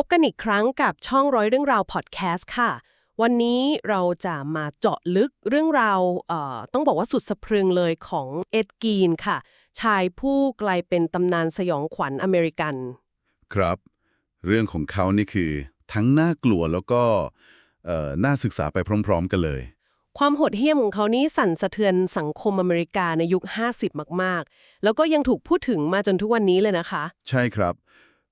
พบกันอีกครั้งกับช่องร้อยเรื่องราวพอดแคสต์ค่ะ วันนี้เราจะมาเจาะลึกเรื่องราวเอ่อต้องบอกว่าสุดสะพรึงเลยของเอ็ดกีนค่ะ ชายผู้กลายเป็นตำนานสยองขวัญอเมริกัน ครับ เรื่องของเขานี่คือ ทั้งน่ากลัวแล้วก็เอ่อน่าศึกษาไปพร้อม ๆ กันเลย ความโหดเหี้ยมของเขานี้สั่นสะเทือนสังคมอเมริกาในยุค 50 มาก ๆ แล้วก็ยังถูกพูดถึงมาจนทุกวันนี้เลยนะคะ ใช่ครับ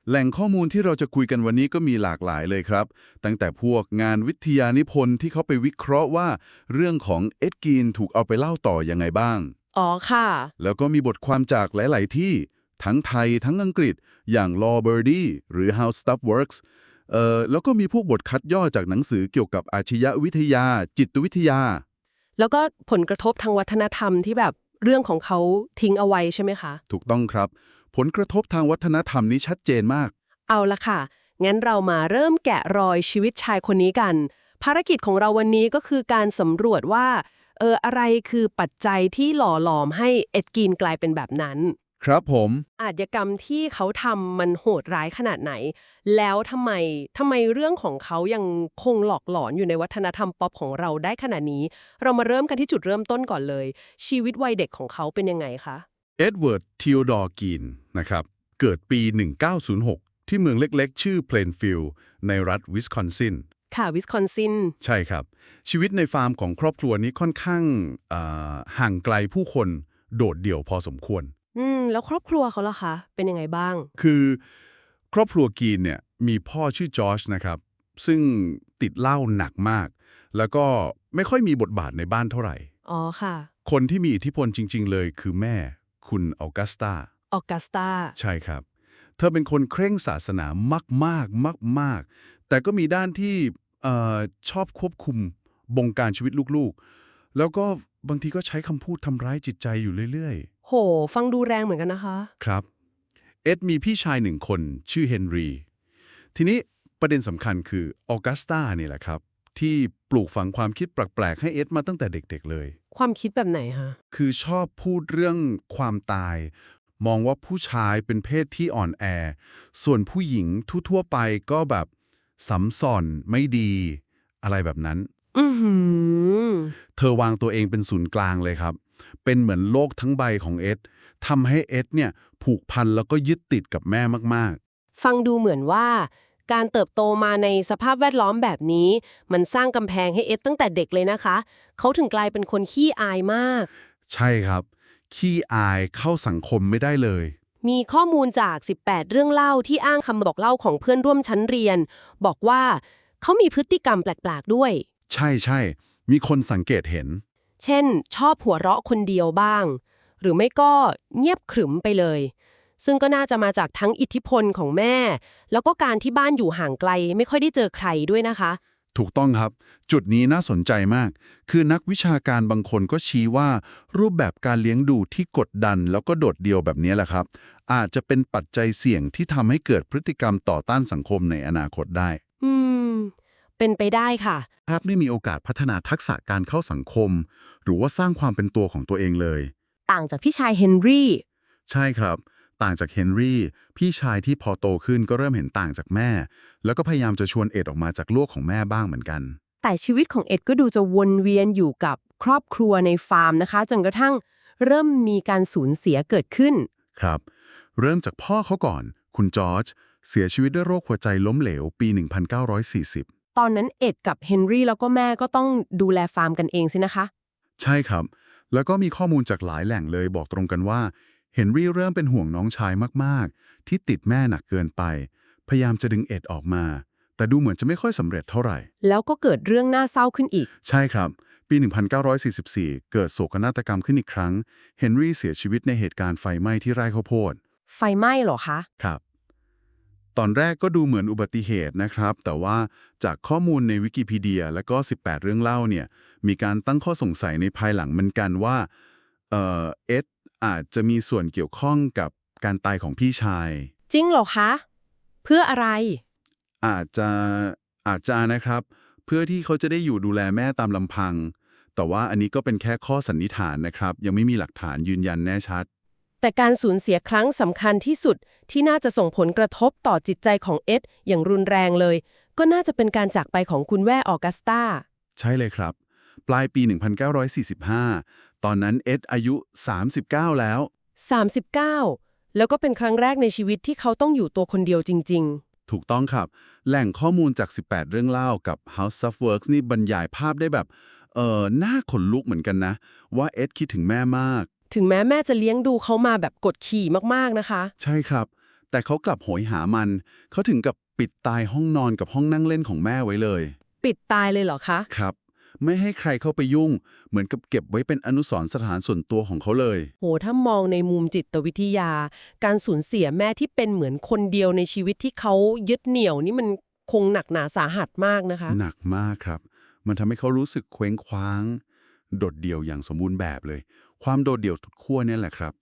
แหล่งข้อมูลที่เราจะคุยกันวันนี้ก็มีหลากหลายเลยครับ ตั้งแต่พวกงานวิทยานิพนธ์ที่เขาไปวิเคราะห์ว่า เรื่องของเอ็ดกีนถูกเอาไปเล่าต่อยังไงบ้าง อ๋อค่ะ แล้วก็มีบทความจากหลาย ๆ ที่ ทั้งไทยทั้งอังกฤษ อย่าง Law Birdie หรือ How Stuff Works เอ่อแล้วก็มีพวกบทคัดย่อจากหนังสือเกี่ยวกับอาชญาวิทยา จิตวิทยา แล้วก็ผลกระทบทางวัฒนธรรมที่แบบเรื่องของเขาทิ้งเอาไว้ใช่ไหมคะ ถูกต้องครับ ผลกระทบทางวัฒนธรรมนี้ชัดเจนมาก เอาละค่ะ งั้นเรามาเริ่มแกะรอยชีวิตชายคนนี้กัน ภารกิจของเราวันนี้ก็คือการสำรวจว่า เออ อะไรคือปัจจัยที่หล่อหลอมให้เอ็ดกีนกลายเป็นแบบนั้น ครับผม อาชญากรรมที่เขาทำมันโหดร้ายขนาดไหน แล้วทำไมทำไมเรื่องของเขายังคงหลอกหลอนอยู่ในวัฒนธรรมป๊อปของเราได้ขนาดนี้ เรามาเริ่มกันที่จุดเริ่มต้นก่อนเลย ชีวิตวัยเด็กของเขาเป็นยังไงคะ เอ็ดเวิร์ด ทิโอดอร์ กีน นะครับ เกิดปี 1906 ที่เมืองเล็กๆ ชื่อเพลนฟิลด์ในรัฐวิสคอนซิน ค่ะ วิสคอนซิน ใช่ครับ ชีวิตในฟาร์มของครอบครัวนี้ค่อนข้างเอ่อห่างไกลผู้คนโดดเดี่ยวพอสมควร อืม แล้วครอบครัวเขาล่ะคะ เป็นยังไงบ้าง คือ ครอบครัวกีนเนี่ยมีพ่อชื่อจอร์จนะครับ ซึ่งติดเหล้าหนักมาก แล้วก็ไม่ค่อยมีบทบาทในบ้านเท่าไหร่ อ๋อค่ะ คนที่มีอิทธิพลจริง ๆ เลยคือแม่ คุณออกัสตา ออกัสตา ใช่ครับ เธอเป็นคนเคร่งศาสนามากๆมากๆแต่ก็มีด้านที่เอ่อชอบควบคุมบงการชีวิตลูกๆ แล้วก็บางทีก็ใช้คำพูดทำร้ายจิตใจอยู่เรื่อยโห ฟังดูแรงเหมือนกันนะคะๆครับ เอ็ดมีพี่ชายหนึ่งคนชื่อเฮนรี ทีนี้ประเด็นสำคัญคือออกัสตาเนี่ยแหละครับ ที่ปลูกฝังความคิดแปลกๆ ให้เอ็ดมาตั้งแต่เด็กๆเลย ความคิดแบบไหนคะ คือชอบพูดเรื่องความตาย มองว่าผู้ชายเป็นเพศที่อ่อนแอ ส่วนผู้หญิงทั่วๆไปก็แบบสัมส่อนไม่ดี อะไรแบบนั้น อือหือเธอวางตัวเองเป็นศูนย์กลางเลยครับ เป็นเหมือนโลกทั้งใบของเอ็ดทำให้เอ็ดเนี่ยผูกพันแล้วก็ยึดติดกับแม่มากฟังดูเหมือนว่าการเติบโตมาในสภาพแวดล้อมแบบนี้ มันสร้างกำแพงให้เอ็ดตั้งแต่เด็กเลยนะคะ เขาถึงกลายเป็นคนขี้อายมากๆใช่ครับ ขี้อายเข้าสังคมไม่ได้เลย มีข้อมูลจาก 18 เรื่องเล่าที่อ้างคำบอกเล่าของเพื่อนร่วมชั้นเรียน บอกว่าเขามีพฤติกรรมแปลกๆด้วย ใช่ใช่ มีคนสังเกตเห็น เช่น ชอบหัวเราะคนเดียวบ้าง หรือไม่ก็เงียบขรึมไปเลย ซึ่งก็น่าจะมาจากทั้งอิทธิพลของแม่ แล้วก็การที่บ้านอยู่ห่างไกลไม่ค่อยได้เจอใครด้วยนะคะ ถูกต้องครับ จุดนี้น่าสนใจมาก คือนักวิชาการบางคนก็ชี้ว่า รูปแบบการเลี้ยงดูที่กดดันแล้วก็โดดเดี่ยวแบบนี้แหละครับ อาจจะเป็นปัจจัยเสี่ยงที่ทำให้เกิดพฤติกรรมต่อต้านสังคมในอนาคตได้ อืม เป็นไปได้ค่ะแทบไม่มีโอกาสพัฒนาทักษะการเข้าสังคม หรือว่าสร้างความเป็นตัวของตัวเองเลย ต่างจากพี่ชายเฮนรี่ ใช่ครับ ต่างจากเฮนรี่ พี่ชายที่พอโตขึ้นก็เริ่มเห็นต่างจากแม่ แล้วก็พยายามจะชวนเอ็ดออกมาจากโลกของแม่บ้างเหมือนกัน แต่ชีวิตของเอ็ดก็ดูจะวนเวียนอยู่กับครอบครัวในฟาร์มนะคะ จนกระทั่งเริ่มมีการสูญเสียเกิดขึ้น ครับ เริ่มจากพ่อเขาก่อน คุณจอร์จเสียชีวิตด้วยโรคหัวใจล้มเหลวปี 1940 ตอนนั้นเอ็ดกับเฮนรี่แล้วก็แม่ก็ต้องดูแลฟาร์มกันเองสินะคะ ใช่ครับ แล้วก็มีข้อมูลจากหลายแหล่งเลยบอกตรงกันว่า เฮนรี่เริ่มเป็นห่วงน้องชายมาก ๆ ที่ติดแม่หนักเกินไป พยายามจะดึงเอ็ดออกมา แต่ดูเหมือนจะไม่ค่อยสำเร็จเท่าไหร่ แล้วก็เกิดเรื่องน่าเศร้าขึ้นอีก ใช่ครับ ปี 1944 เกิดโศกนาฏกรรมขึ้นอีกครั้ง เฮนรี่เสียชีวิตในเหตุการณ์ไฟไหม้ที่ไร่ข้าวโพด ไฟไหม้เหรอคะ ครับ ตอนแรกก็ดูเหมือนอุบัติเหตุนะครับ แต่ว่าจากข้อมูลในวิกิพีเดียและก็ 18 เรื่องเล่าเนี่ย มีการตั้งข้อสงสัยในภายหลังเหมือนกันว่า เอ่อ เอ็ด อาจจะมีส่วนเกี่ยวข้องกับการตายของพี่ชาย จริงเหรอคะ เพื่ออะไร อาจจะอาจจะนะครับ เพื่อที่เขาจะได้อยู่ดูแลแม่ตามลำพัง แต่ว่าอันนี้ก็เป็นแค่ข้อสันนิษฐานนะครับ ยังไม่มีหลักฐานยืนยันแน่ชัด แต่การสูญเสียครั้งสำคัญที่สุดที่น่าจะส่งผลกระทบต่อจิตใจของเอ็ดอย่างรุนแรงเลย ก็น่าจะเป็นการจากไปของคุณแว่ออกัสตาใช่เลยครับ ปลายปี 1945 ตอนนั้นเอ็ดอายุ 39 แล้ว 39 แล้วก็เป็นครั้งแรกในชีวิตที่เขาต้องอยู่ตัวคนเดียวจริงถูกต้องครับ แหล่งข้อมูลจาก 18 เรื่องเล่ากับ House of Works นี่บรรยายภาพได้แบบ เออหน้าขนลุกเหมือนกันนะ ว่าเอ็ดคิดถึงแม่มากๆถึงแม้แม่จะเลี้ยงดูเขามาแบบกดขี่มากๆนะคะ ใช่ครับ แต่เขากลับโหยหามัน เขาถึงกับปิดตายห้องนอนกับห้องนั่งเล่นของแม่ไว้เลย ปิดตายเลยเหรอคะ ครับ ไม่ให้ใครเข้าไปยุ่ง เหมือนกับเก็บไว้เป็นอนุสรณ์สถานส่วนตัวของเขาเลย โห ถ้ามองในมุมจิตวิทยา การสูญเสียแม่ที่เป็นเหมือนคนเดียวในชีวิตที่เขายึดเหนี่ยวนี่มันคงหนักหนาสาหัสมากนะคะ หนักมากครับ มันทำให้เขารู้สึกเคว้งคว้าง โดดเดี่ยวอย่างสมบูรณ์แบบเลย ความโดดเดี่ยวทุดขั้วเนี่ยแหละครับ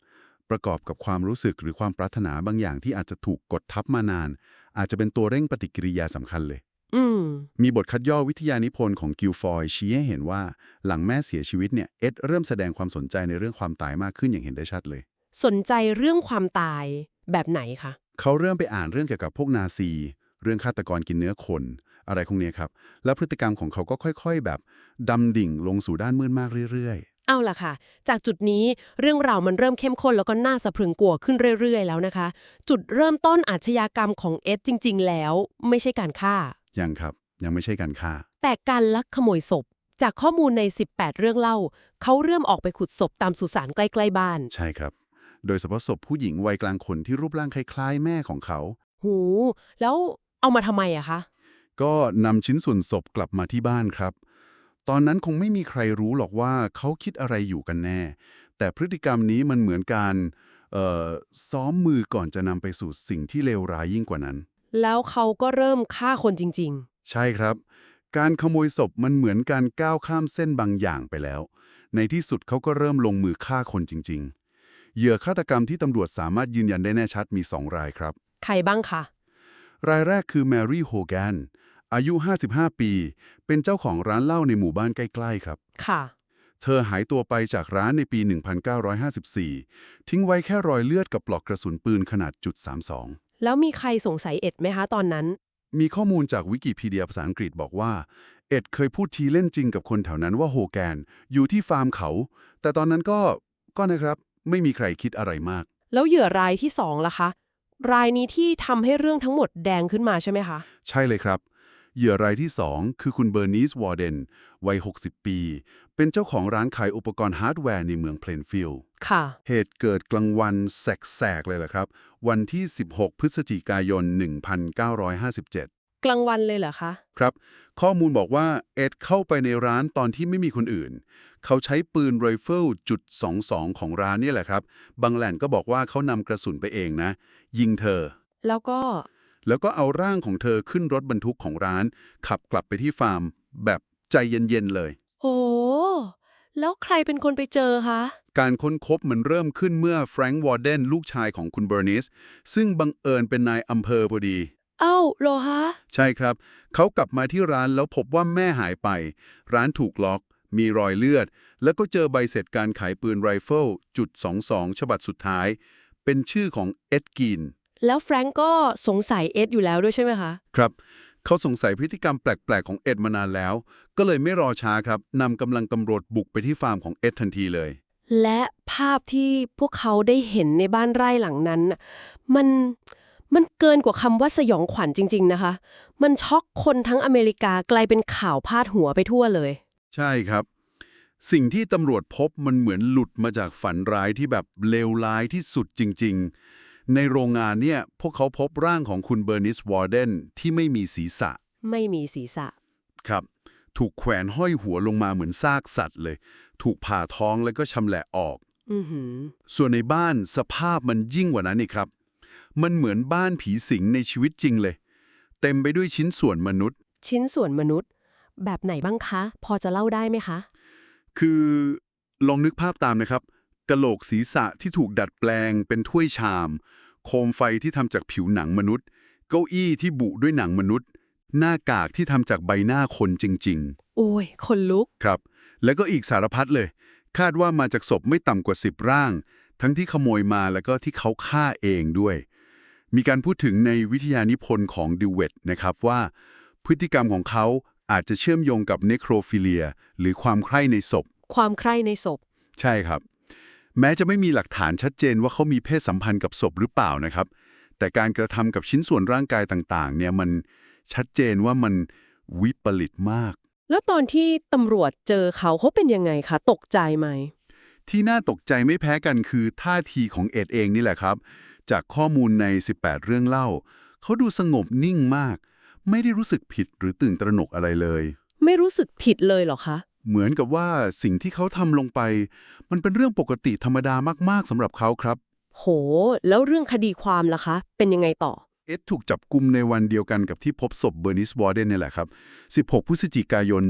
ประกอบกับความรู้สึกหรือความปรารถนาบางอย่างที่อาจจะถูกกดทับมานาน อาจจะเป็นตัวเร่งปฏิกิริยาสำคัญเลยอื มมีบทคัดย่อวิทยานิพนธ์ของกิลฟอยชี้ให้เห็นว่า หลังแม่เสียชีวิตเนี่ยเอ็ดเริ่มแสดงความสนใจในเรื่องความตายมากขึ้นอย่างเห็นได้ชัดเลย สนใจเรื่องความตายแบบไหนคะเขาเริ่มไปอ่านเรื่องเกี่ยวกับพวกนาซี เรื่องฆาตกรกินเนื้อคน อะไรพวกเนี้ยครับ แล้วพฤติกรรมของเขาก็ค่อย ๆ แบบดำดิ่งลงสู่ด้านมืดมากเรื่อยเอาล่ะค่ะ จากจุดนี้เรื่องราวมันเริ่มเข้มข้นแล้วก็น่าสะพรึงกลัวขึ้นเรื่อย ๆ แล้วนะคะ จุดเริ่มต้นอาชญากรรมของเอ็ดจริง ๆ แล้ว ไม่ใช่การฆ่าๆ ยังครับยังไม่ใช่การฆ่า แต่การลักขโมยศพ จากข้อมูลใน 18 เรื่องเล่า เขาเริ่มออกไปขุดศพตามสุสานใกล้ๆบ้าน ใช่ครับ โดยเฉพาะศพผู้หญิงวัยกลางคนที่รูปร่างคล้ายๆ แม่ของเขา หู แล้วเอามาทำไมอะคะ ก็นำชิ้นส่วนศพกลับมาที่บ้านครับ ตอนนั้นคงไม่มีใครรู้หรอกว่าเขาคิดอะไรอยู่กันแน่ แต่พฤติกรรมนี้มันเหมือนการเอ่อซ้อมมือก่อนจะนำไปสู่สิ่งที่เลวร้ายยิ่งกว่านั้น แล้วเขาก็เริ่มฆ่าคนจริงใช่ครับ การขโมยศพมันเหมือนการก้าวข้ามเส้นบางอย่างไปแล้ว ในที่สุดเขาก็เริ่มลงมือฆ่าคนจริง ๆ เหยื่อฆาตกรรมที่ตำรวจสามารถยืนยันได้แน่ชัดมีสองรายครับๆใครบ้างคะ รายแรกคือแมรี่โฮแกนอายุ 55 ปี เป็นเจ้าของร้านเหล้าในหมู่บ้านใกล้ ๆ ครับ ค่ะ เธอหายตัวไปจากร้านในปี 1954 ทิ้งไว้แค่รอยเลือดกับปลอกกระสุนปืนขนาดจุด32 แล้วมีใครสงสัยเอ็ดไหมคะตอนนั้น มีข้อมูลจากวิกิพีเดียภาษาอังกฤษบอกว่า เอ็ดเคยพูดทีเล่นจริงกับคนแถวนั้นว่าโฮแกน อยู่ที่ฟาร์มเขา แต่ตอนนั้นก็ก็นะครับไม่มีใครคิดอะไรมาก แล้วเหยื่อรายที่สองล่ะคะ รายนี้ที่ทำให้เรื่องทั้งหมดแดงขึ้นมาใช่ไหมคะ ใช่เลยครับ เหยื่อรายที่ 2 คือคุณเบอร์นีสวอร์เดนวัย 60 ปี เป็นเจ้าของร้านขายอุปกรณ์ฮาร์ดแวร์ในเมืองเพลนฟิลด์ค่ะเหตุเกิดกลางวันแสกๆ เลยแหละครับ วันที่ 16 พฤศจิกายน 1957กลางวันเลยเหรอคะ ครับ ข้อมูลบอกว่า เอ็ดเข้าไปในร้านตอนที่ไม่มีคนอื่น เขาใช้ปืนไรเฟิลจุด22 ของร้านนี่แหละครับ บางแหล่งก็บอกว่าเขานำกระสุนไปเองนะ ยิงเธอ แล้วก็ แล้วก็เอาร่างของเธอขึ้นรถบรรทุกของร้าน ขับกลับไปที่ฟาร์ม แบบใจเย็นๆเลย โอ้แล้วใครเป็นคนไปเจอคะ การค้นคบมันเริ่มขึ้นเมื่อแฟรงค์วอร์เดนลูกชายของคุณเบอร์นิส ซึ่งบังเอิญเป็นนายอำเภอพอดี เอ้าโลฮะ ใช่ครับ เขากลับมาที่ร้านแล้วพบว่าแม่หายไป ร้านถูกล็อก มีรอยเลือด แล้วก็เจอใบเสร็จการขายปืนไรเฟิลจุด22ฉบับสุดท้าย เป็นชื่อของเอ็ดกิน แล้วแฟรงก์ก็สงสัยเอ็ดอยู่แล้วด้วยใช่ไหมคะ ครับ เขาสงสัยพฤติกรรมแปลก ๆ ของเอ็ดมานานแล้ว ก็เลยไม่รอช้าครับนำกำลังตำรวจบุกไปที่ฟาร์มของเอ็ดทันทีเลย และภาพที่พวกเขาได้เห็นในบ้านไร่หลังนั้นน่ะมันมันเกินกว่าคำว่าสยองขวัญจริง ๆ นะคะ มันช็อกคนทั้งอเมริกากลายเป็นข่าวพาดหัวไปทั่วเลย ใช่ครับ สิ่งที่ตำรวจพบมันเหมือนหลุดมาจากฝันร้ายที่แบบเลวร้ายที่สุดจริง ๆ ในโรงงานเนี่ยพวกเขาพบร่างของคุณเบอร์นิสวอร์เดนที่ไม่มีศีรษะ ไม่มีศีรษะ ครับ ถูกแขวนห้อยหัวลงมาเหมือนซากสัตว์เลย ถูกผ่าท้องแล้วก็ชำแหละออกอือหือส่วนในบ้านสภาพมันยิ่งกว่านั้นอีกครับ มันเหมือนบ้านผีสิงในชีวิตจริงเลย เต็มไปด้วยชิ้นส่วนมนุษย์ ชิ้นส่วนมนุษย์ แบบไหนบ้างคะ พอจะเล่าได้ไหมคะ คือลองนึกภาพตามนะครับ กะโหลกศีรษะที่ถูกดัดแปลงเป็นถ้วยชาม โคมไฟที่ทำจากผิวหนังมนุษย์ เก้าอี้ที่บุด้วยหนังมนุษย์ หน้ากากที่ทำจากใบหน้าคนจริงโอ้ยคนลุกๆครับ แล้วก็อีกสารพัดเลย คาดว่ามาจากศพไม่ต่ำกว่า 10 ร่าง ทั้งที่ขโมยมาแล้วก็ที่เขาฆ่าเองด้วย มีการพูดถึงในวิทยานิพนธ์ของดิวเวตนะครับว่า พฤติกรรมของเขาอาจจะเชื่อมโยงกับเนโครฟิเลีย หรือความใคร่ในศพ ความใคร่ในศพ ใช่ครับ แม้จะไม่มีหลักฐานชัดเจนว่าเขามีเพศสัมพันธ์กับศพหรือเปล่านะครับ แต่การกระทำกับชิ้นส่วนร่างกายต่างๆ เนี่ยมันชัดเจนว่ามันวิปริตมาก แล้วตอนที่ตำรวจเจอเขาเขาเป็นยังไงคะ ตกใจไหม ที่น่าตกใจไม่แพ้กันคือท่าทีของเอ็ดเองนี่แหละครับ จากข้อมูลใน 18 เรื่องเล่า เขาดูสงบนิ่งมาก ไม่ได้รู้สึกผิดหรือตื่นตระหนกอะไรเลย ไม่รู้สึกผิดเลยเหรอคะ เหมือนกับว่าสิ่งที่เขาทำลงไป มันเป็นเรื่องปกติธรรมดามากๆสำหรับเขาครับ โห แล้วเรื่องคดีความล่ะคะ เป็นยังไงต่อ เอ็ดถูกจับกุมในวันเดียวกันกับที่พบศพเบอร์นิสวอร์เดนเนี่ยแหละครับ 16 พฤศจิกายน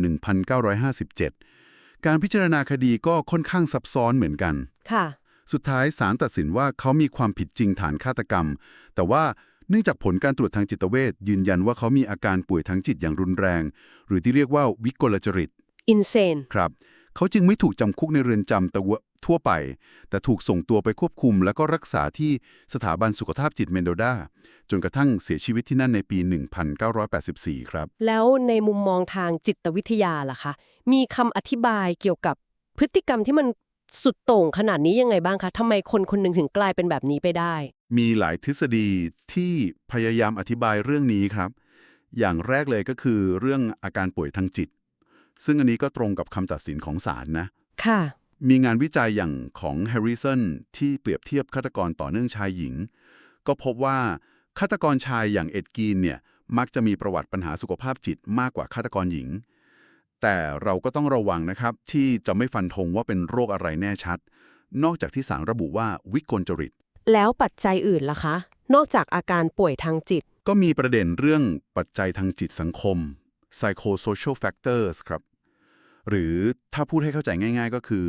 1957 การพิจารณาคดีก็ค่อนข้างซับซ้อนเหมือนกัน ค่ะ สุดท้ายศาลตัดสินว่าเขามีความผิดจริงฐานฆาตกรรม แต่ว่าเนื่องจากผลการตรวจทางจิตเวชยืนยันว่าเขามีอาการป่วยทางจิตอย่างรุนแรง หรือที่เรียกว่าวิกลจริต อินเซนครับ เขาจึงไม่ถูกจำคุกในเรือนจำตะวะทั่วไป แต่ถูกส่งตัวไปควบคุมแล้วก็รักษาที่สถาบันสุขภาพจิตเมนโดดาจนกระทั่งเสียชีวิตที่นั่นในปี 1984 ครับ แล้วในมุมมองทางจิตวิทยาล่ะคะ มีคำอธิบายเกี่ยวกับพฤติกรรมที่มันสุดโต่งขนาดนี้ยังไงบ้างคะทำไมคนคนหนึ่งถึงกลายเป็นแบบนี้ไปได้ มีหลายทฤษฎีที่พยายามอธิบายเรื่องนี้ครับ อย่างแรกเลยก็คือเรื่องอาการป่วยทางจิต ซึ่งอันนี้ก็ตรงกับคำตัดสินของศาลนะ ค่ะ มีงานวิจัยอย่างของแฮร์ริสันที่เปรียบเทียบฆาตกรต่อเนื่องชายหญิง ก็พบว่าฆาตกรชายอย่างเอ็ดกีนเนี่ยมักจะมีประวัติปัญหาสุขภาพจิตมากกว่าฆาตกรหญิง แต่เราก็ต้องระวังนะครับที่จะไม่ฟันธงว่าเป็นโรคอะไรแน่ชัด นอกจากที่ศาลระบุว่าวิกลจริต แล้วปัจจัยอื่นล่ะคะ นอกจากอาการป่วยทางจิต ก็มีประเด็นเรื่องปัจจัยทางจิตสังคม psychosocial factors ครับ หรือถ้าพูดให้เข้าใจง่าย ๆ ก็คือ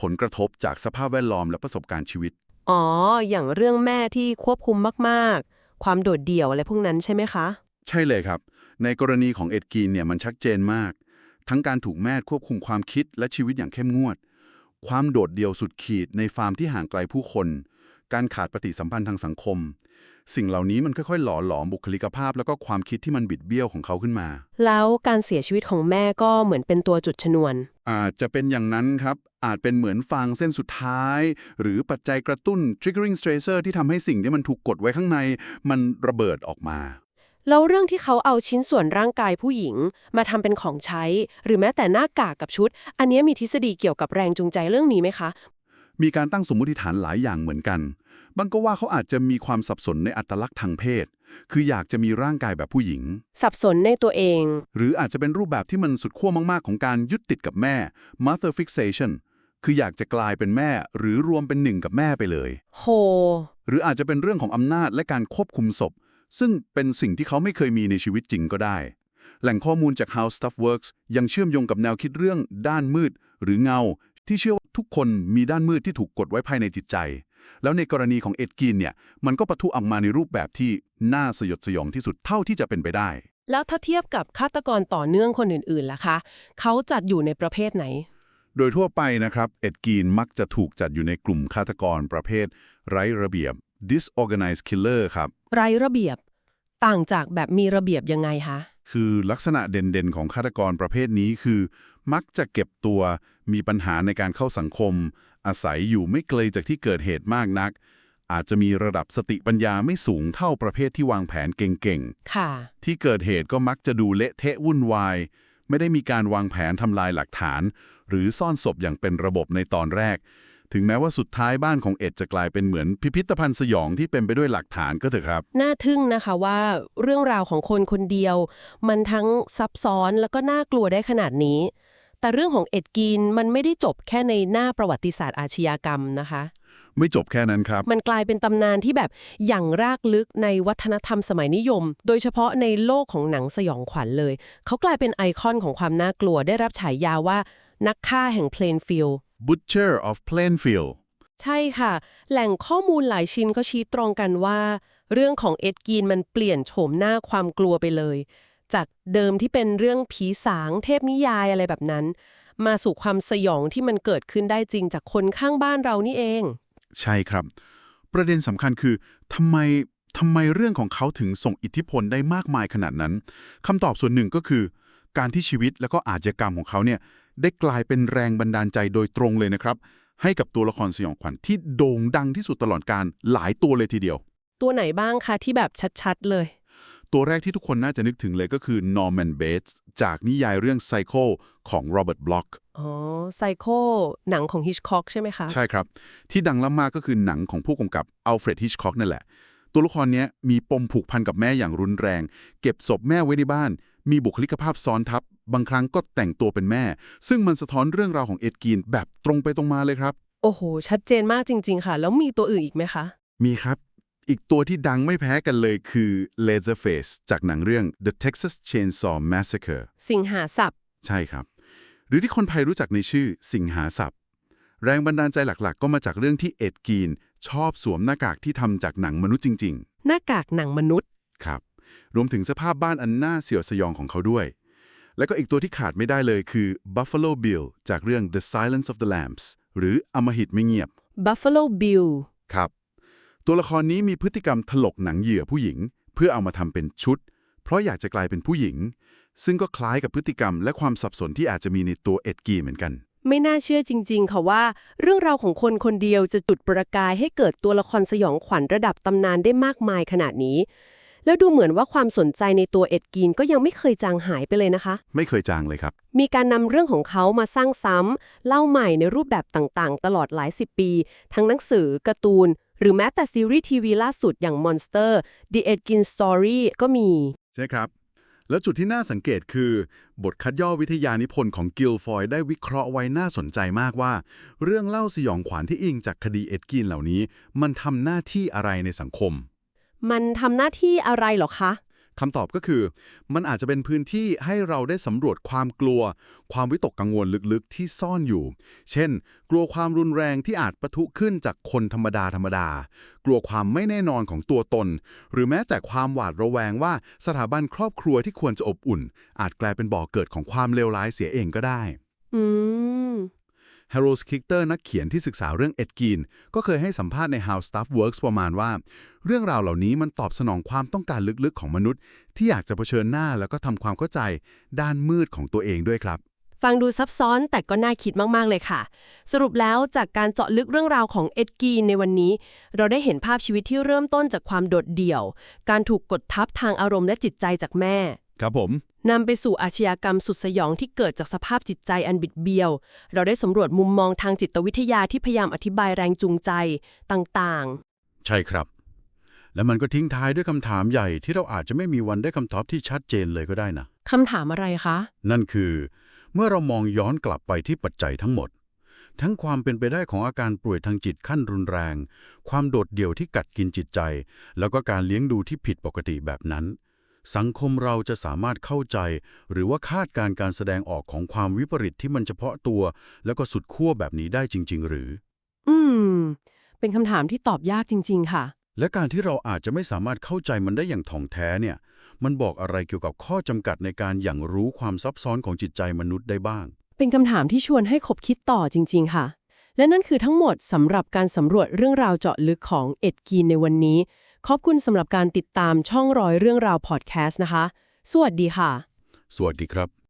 ผลกระทบจากสภาพแวดล้อมและประสบการณ์ชีวิต อ๋อ อย่างเรื่องแม่ที่ควบคุมมากๆ ความโดดเดี่ยวอะไรพวกนั้นใช่ไหมคะ ใช่เลยครับ ในกรณีของเอ็ดกีนเนี่ยมันชัดเจนมาก ทั้งการถูกแม่ควบคุมความคิดและชีวิตอย่างเข้มงวด ความโดดเดี่ยวสุดขีดในฟาร์มที่ห่างไกลผู้คน การขาดปฏิสัมพันธ์ทางสังคม สิ่งเหล่านี้มันค่อยๆ หล่อหลอมบุคลิกภาพ แล้วก็ความคิดที่มันบิดเบี้ยวของเขาขึ้นมา แล้วการเสียชีวิตของแม่ก็เหมือนเป็นตัวจุดชนวน อาจจะเป็นอย่างนั้นครับ อาจเป็นเหมือนฟางเส้นสุดท้าย หรือปัจจัยกระตุ้น triggering stressor ที่ทำให้สิ่งที่มันถูกกดไว้ข้างใน มันระเบิดออกมาแล้วเรื่องที่เขาเอาชิ้นส่วนร่างกายผู้หญิง มาทำเป็นของใช้ หรือแม้แต่หน้ากากกับชุด อันนี้มีทฤษฎีเกี่ยวกับแรงจูงใจเรื่องนี้ไหมคะ มีการตั้งสมมุติฐานหลายอย่างเหมือนกัน บางก็ว่าเขาอาจจะมีความสับสนในอัตลักษณ์ทางเพศ คืออยากจะมีร่างกายแบบผู้หญิง สับสนในตัวเอง หรืออาจจะเป็นรูปแบบที่มันสุดขั้วมาก ๆ ของการยึดติดกับแม่ mother fixation คืออยากจะกลายเป็นแม่ หรือรวมเป็นหนึ่งกับแม่ไปเลย โห หรืออาจจะเป็นเรื่องของอำนาจและการควบคุมศพ ซึ่งเป็นสิ่งที่เขาไม่เคยมีในชีวิตจริงก็ได้ แหล่งข้อมูลจาก How Stuff Works ยังเชื่อมโยงกับแนวคิดเรื่องด้านมืด หรือเงา ที่เชื่อว่าทุกคนมีด้านมืดที่ถูกกดไว้ภายในจิตใจ แล้วในกรณีของเอ็ดกินเนี่ยมันก็ปะทุออกมาในรูปแบบที่น่าสยดสยองที่สุดเท่าที่จะเป็นไปได้ แล้วถ้าเทียบกับฆาตกรต่อเนื่องคนอื่นๆล่ะคะ เขาจัดอยู่ในประเภทไหน โดยทั่วไปนะครับเอ็ดกีนมักจะถูกจัดอยู่ในกลุ่มฆาตกรประเภท ไร้ระเบียบ disorganized killer ครับ ไรระเบียบ ต่างจากแบบมีระเบียบยังไงคะคือลักษณะเด่นๆของฆาตกรประเภทนี้คือ มักจะเก็บตัวมีปัญหาในการเข้าสังคม อาศัยอยู่ไม่ไกลจากที่เกิดเหตุมากนัก อาจจะมีระดับสติปัญญาไม่สูงเท่าประเภทที่วางแผนเก่งค่ะๆที่เกิดเหตุก็มักจะดูเละเทะวุ่นวาย ไม่ได้มีการวางแผนทำลายหลักฐาน หรือซ่อนศพอย่างเป็นระบบในตอนแรก ถึงแม้ว่าสุดท้ายบ้านของเอ็ดจะกลายเป็นเหมือนพิพิธภัณฑ์สยองที่เป็นไปด้วยหลักฐานก็เถอะครับ น่าทึ่งนะคะว่าเรื่องราวของคนคนเดียว มันทั้งซับซ้อนแล้วก็น่ากลัวได้ขนาดนี้ แต่เรื่องของเอ็ดกีนมันไม่ได้จบแค่ในหน้าประวัติศาสตร์อาชญากรรมนะคะ ไม่จบแค่นั้นครับ มันกลายเป็นตำนานที่แบบอย่างรากลึกในวัฒนธรรมสมัยนิยม โดยเฉพาะในโลกของหนังสยองขวัญเลย เขากลายเป็นไอคอนของความน่ากลัวได้รับฉายาว่า นักฆ่าแห่งเพลนฟิล Butcher of Plainfield ใช่ค่ะ แหล่งข้อมูลหลายชิ้นก็ชี้ตรงกันว่า เรื่องของเอ็ดกีนมันเปลี่ยนโฉมหน้าความกลัวไปเลย จากเดิมที่เป็นเรื่องผีสางเทพนิยายอะไรแบบนั้น มาสู่ความสยองที่มันเกิดขึ้นได้จริงจากคนข้างบ้านเรานี่เอง ใช่ครับ ประเด็นสำคัญคือทำไมทำไมเรื่องของเขาถึงส่งอิทธิพลได้มากมายขนาดนั้นคำตอบส่วนหนึ่งก็คือ การที่ชีวิตแล้วก็อาชญากรรมของเขาเนี่ยได้กลายเป็นแรงบันดาลใจโดยตรงเลยนะครับ ให้กับตัวละครสยองขวัญที่โด่งดังที่สุดตลอดการหลายตัวเลยทีเดียว ตัวไหนบ้างคะที่แบบชัดๆเลย ตัวแรกที่ทุกคนน่าจะนึกถึงเลยก็คือ Norman Bates จากนิยายเรื่อง Psycho ของ Robert Bloch อ๋อไซโคหนังของฮิชคอกใช่ไหมคะ ใช่ครับ ที่ดังล้ำมากก็คือหนังของผู้กำกับอัลเฟรดฮิชคอกนั่นแหละ ตัวละครเนี้ยมีปมผูกพันกับแม่อย่างรุนแรง เก็บศพแม่ไว้ในบ้าน มีบุคลิกภาพซ้อนทับบางครั้งก็แต่งตัวเป็นแม่ ซึ่งมันสะท้อนเรื่องราวของเอ็ดกีนแบบตรงไปตรงมาเลยครับ โอ้โห ชัดเจนมากจริง ๆ ค่ะ แล้วมีตัวอื่นอีกไหมคะ มีครับ อีกตัวที่ดังไม่แพ้กันเลยคือ Leatherface จากหนังเรื่อง The Texas Chainsaw Massacre สิงหาศัพท์ ใช่ครับ หรือที่คนไทยรู้จักในชื่อสิงหาศัพท์ แรงบันดาลใจหลักๆ ก็มาจากเรื่องที่เอ็ดกีน ชอบสวมหน้ากากที่ทำจากหนังมนุษย์จริง หน้ากากหนังมนุษย์ ๆ ครับ รวมถึงสภาพบ้านอันน่าเสียวสยองของเขาด้วย แล้วก็อีกตัวที่ขาดไม่ได้เลยคือ Buffalo Bill จากเรื่อง The Silence of the Lambs หรืออำมหิตไม่เงียบ Buffalo Bill ครับ ตัวละครนี้มีพฤติกรรมถลกหนังเหยื่อผู้หญิง เพื่อเอามาทำเป็นชุด เพราะอยากจะกลายเป็นผู้หญิง ซึ่งก็คล้ายกับพฤติกรรมและความสับสนที่อาจจะมีในตัวเอ็ดกีเหมือนกัน ไม่น่าเชื่อจริง ๆ ค่ะว่า เรื่องราวของคนคนเดียวจะจุดประกายให้เกิดตัวละครสยองขวัญระดับตำนานได้มากมายขนาดนี้ แล้วดูเหมือนว่าความสนใจในตัวเอ็ดกีนก็ยังไม่เคยจางหายไปเลยนะคะ ไม่เคยจางเลยครับ มีการนำเรื่องของเขามาสร้างซ้ำเล่าใหม่ในรูปแบบต่างๆ ตลอดหลายสิบปี ทั้งหนังสือการ์ตูน หรือแม้แต่ซีรีส์ทีวีล่าสุดอย่าง Monster The Edgin Story ก็มี ใช่ครับ แล้วจุดที่น่าสังเกตคือ บทคัดย่อวิทยานิพนธ์ของกิลฟอยได้วิเคราะห์ไว้น่าสนใจมากว่า เรื่องเล่าสยองขวัญที่อิงจากคดีเอ็ดกินเหล่านี้ มันทำหน้าที่อะไรในสังคม มันทำหน้าที่อะไรเหรอคะ คำตอบก็คือ มันอาจจะเป็นพื้นที่ให้เราได้สำรวจความกลัว ความวิตกกังวลลึกๆ ที่ซ่อนอยู่ เช่น กลัวความรุนแรงที่อาจปะทุขึ้นจากคนธรรมดาธรรมดา กลัวความไม่แน่นอนของตัวตน หรือแม้แต่ความหวาดระแวงว่าสถาบันครอบครัวที่ควรจะอบอุ่น อาจกลายเป็นบ่อกเกิดของความเลวร้ายเสียเองก็ได้ อืม ฮ a r o l d Kichter นักเขียนที่ศึกษาเรื่องเอ็ดกีน ก็เคยให้สัมภาษณ์ใน How Stuff Works ประมาณว่า เรื่องราวเหล่านี้มันตอบสนองความต้องการลึกๆของมนุษย์ ที่อยากจะเผชิญหน้าแล้วก็ทำความเข้าใจด้านมืดของตัวเองด้วยครับ ฟังดูซับซ้อนแต่ก็น่าคิดมาก ๆ เลยค่ะ สรุปแล้วจากการเจาะลึกเรื่องราวของเอ็ดกีนในวันนี้ เราได้เห็นภาพชีวิตที่เริ่มต้นจากความโดดเดี่ยว การถูกกดทับทางอารมณ์และจิตใจจากแม่ ครับผม นำไปสู่อาชญากรรมสุดสยองที่เกิดจากสภาพจิตใจอันบิดเบี้ยว เราได้สำรวจมุมมองทางจิตวิทยาที่พยายามอธิบายแรงจูงใจต่างใช่ครับ และมันก็ทิ้งท้ายด้วยคำถามใหญ่ที่เราอาจจะไม่มีวันได้คำตอบที่ชัดเจนเลยก็ได้นะๆคำถามอะไรคะ นั่นคือ เมื่อเรามองย้อนกลับไปที่ปัจจัยทั้งหมด ทั้งความเป็นไปได้ของอาการป่วยทางจิตขั้นรุนแรง ความโดดเดี่ยวที่กัดกินจิตใจ แล้วก็การเลี้ยงดูที่ผิดปกติแบบนั้น สังคมเราจะสามารถเข้าใจ หรือว่าคาดการณ์การแสดงออกของความวิปริตที่มันเฉพาะตัว แล้วก็สุดขั้วแบบนี้ได้จริง ๆ หรือ อืม เป็นคำถามที่ตอบยากจริง ๆ ค่ะ และการที่เราอาจจะไม่สามารถเข้าใจมันได้อย่างถ่องแท้เนี่ย มันบอกอะไรเกี่ยวกับข้อจำกัดในการอย่างรู้ความซับซ้อนของจิตใจมนุษย์ได้บ้าง เป็นคำถามที่ชวนให้คบคิดต่อจริง ๆ ค่ะ และนั่นคือทั้งหมดสำหรับการสำรวจเรื่องราวเจาะลึกของเอ็ดกีนในวันนี้ ขอบคุณสำหรับการติดตามช่องรอยเรื่องราวพอดแคสต์นะคะ สวัสดีค่ะ สวัสดีครับ